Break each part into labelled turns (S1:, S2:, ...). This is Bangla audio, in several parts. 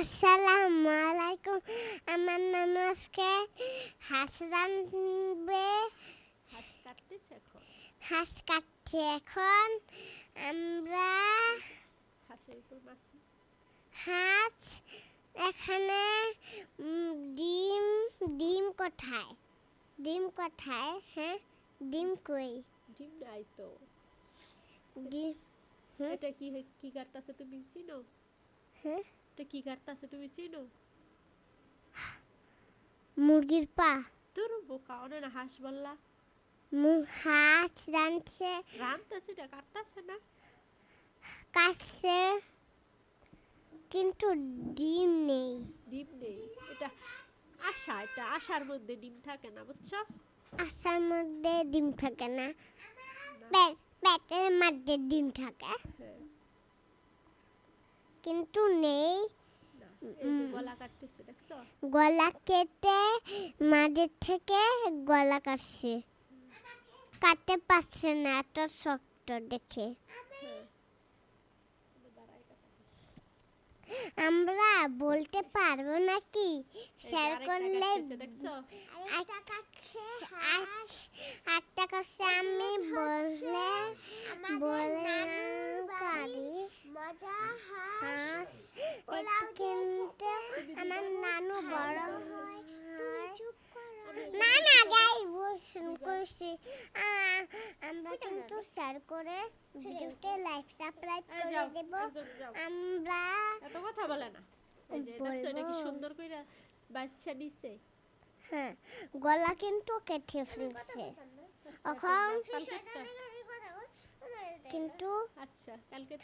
S1: আসসালামু আলাইকুম আমার নানু আজকে হাঁস রানবে
S2: হাঁস
S1: কাটছে এখন আমরা হাঁস এখানে ডিম ডিম কোথায় ডিম কোথায় হ্যাঁ ডিম কই
S2: ডিম নাই তো
S1: ডিম?
S2: এটা কি কি কাটতেছে তুমি চিনো
S1: হ্যাঁ
S2: এটা কি কাটতেছে তুমি চিনো?
S1: মুরগির পা।
S2: তোর বোকা অনেক না হাঁস বললা।
S1: মু- হাঁস রানছে
S2: রানতেছে এটা কাটতেছে না।
S1: কাটছে কিন্তু ডিম নেই।
S2: ডিম নেই এটা আশা এটা আশার মধ্যে ডিম থাকে না বুঝছ?
S1: আসার মধ্যে ডিম থাকে না। পেট পেটের মধ্যে ডিম থাকে।
S2: হ্যাঁ।
S1: কিন্তু নেই।
S2: গলা কাটতেছে দেখছ
S1: গলা কেটে মাঝের থেকে গলা কাটছে কাটতে পারছে না এত শক্ত দেখে। আমরা বলতে পারব নাকি শেয়ার করলে
S2: কাটতেছে, দেখছ
S1: একটা কাটছে আমি বললে বলে পারি
S3: মজা
S1: হাঁস এটা কিন্তু আমার নানু বড় হয়
S3: চুপ করো
S1: না না গাই বসুন করছি। আমরা কিন্তু শেয়ার করে ভিডিওতে লাইক সাবস্ক্রাইব করে দেব। আমরা
S2: এত কথা বলে না। এই যে এটা কি সুন্দর কইরা বাচ্চা নিছে
S1: হ্যাঁ গলা কিন্তু কেটে ফেলছে। এখন কিন্তু
S2: আচ্ছা কালকে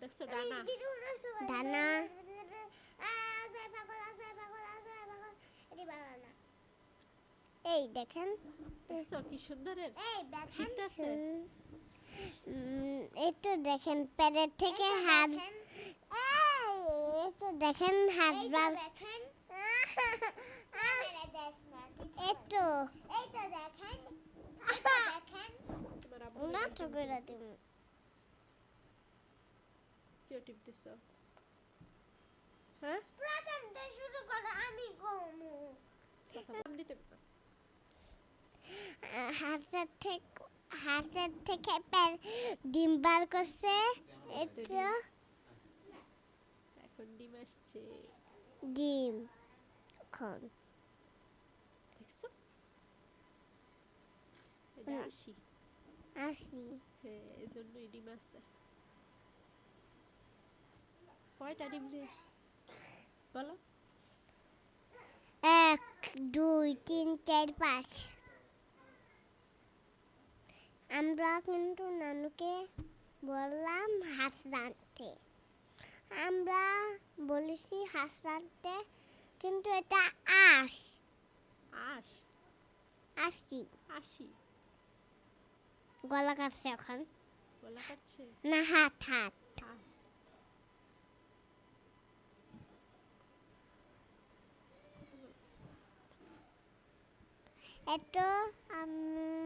S2: দেখছ ডানা? দেখছ
S1: তো দেখেন থেকে হাত এই, দেখেন হাত
S3: এই দেখেন।
S1: এই
S3: দেখেন তো দেখেন।
S2: তোমার আব্বু
S1: না তো করে দিন
S2: কি টিপতেছো হ্যাঁ?
S3: প্রথম শুরু করো আমি গমু
S2: দিতে।
S1: হাঁসের থেকে হাঁসের থেকে ডিম বার করছে। এই
S2: এখন ডিম আসছে।
S1: ডিম। এখন।
S2: দেখছ? এটা আসি।
S1: আসি।
S2: হ্যাঁ ডিম আসছে। কয়টা ডিম রে বলো।
S1: এক দুই তিন চার পাঁচ। আমরা কিন্তু নানুকে বললাম হাঁস রাঁধতে আমরা বলেছি হাঁস রাঁধতে কিন্তু এটা আস
S2: আস
S1: আসছি
S2: আসি
S1: গলা কাটছে এখন।
S2: বলা কাটছে?
S1: না হাত। হাত। এত আমি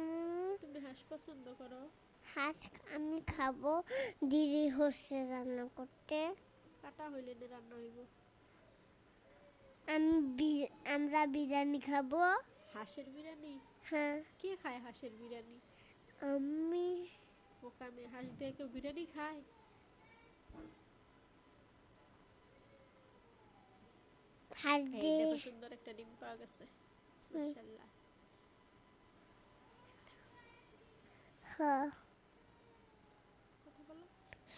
S2: হাঁস পছন্দ করো?
S1: হাঁস আমি খাব। দিদি হচ্ছে রান্না করতে।
S2: কাটা হইলে নে রান্না হইব।
S1: আমি বি- আমরা বিরিয়ানি খাব।
S2: হাঁসের বিরিয়ানি?
S1: হ্যাঁ।
S2: কে খায় হাঁসের বিরিয়ানি?
S1: আমি।
S2: ওখানে হাঁস দিয়ে কেউ বিরিয়ানি খায়? এই
S1: দিয়ে
S2: দেখো সুন্দর একটা ডিম পাওয়া গেছে। মাশাআল্লাহ
S1: হ্যাঁ,
S2: কথা বলো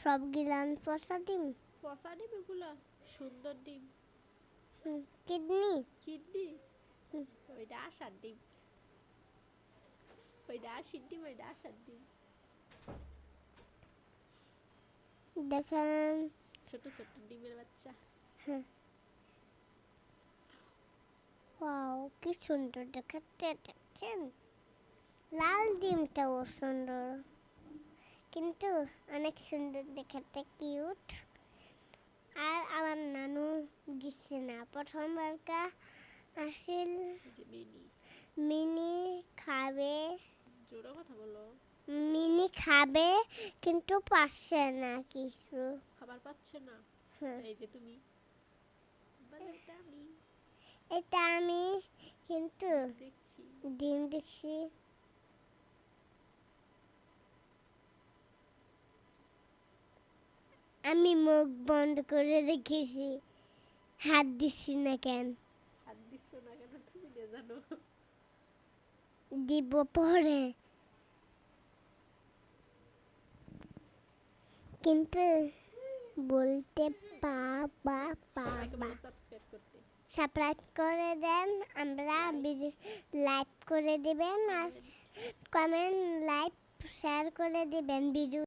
S1: সব গিলান পয়সা দিন
S2: পচা ডিম এগুলা সুন্দর ডিম।
S1: কিডনি?
S2: কিডনি। ওইটা আসার ডিম। ওইটা আশির ডিম ওইটা আসার ডিম।
S1: দেখেন।
S2: ছোট ছোট ডিমের বাচ্চা। হ্যাঁ।
S1: ওয়াও কি সুন্দর দেখাচ্ছে দেখছেন লাল ডিমটাও সুন্দর। কিন্তু অনেক সুন্দর দেখাতে কিউট আর আমার নানু দিচ্ছে না। প্রথমবারটা আসিল।
S2: মিনি।
S1: মিনি খাবে।
S2: কথা বলো।
S1: মিনি খাবে কিন্তু পারছে না কিছু।
S2: খাবার পাচ্ছে না?
S1: হ্যাঁ।
S2: এই যে তুমি। এটা আমি।
S1: এটা আমি কিন্তু ডিম দেখছি আমি মুখ বন্ধ করে রেখেছি। হাত দিচ্ছি না কেন?
S2: হাত দিচ্ছ না কেন? তুমি নে জানো?
S1: দিব পরে। কিন্তু বলতে পা পা সাবস্ক্রাইব করে দেন আমরা লাইক করে দিবেন আর কমেন্ট লাইক শেয়ার করে দিবেন ভিডিও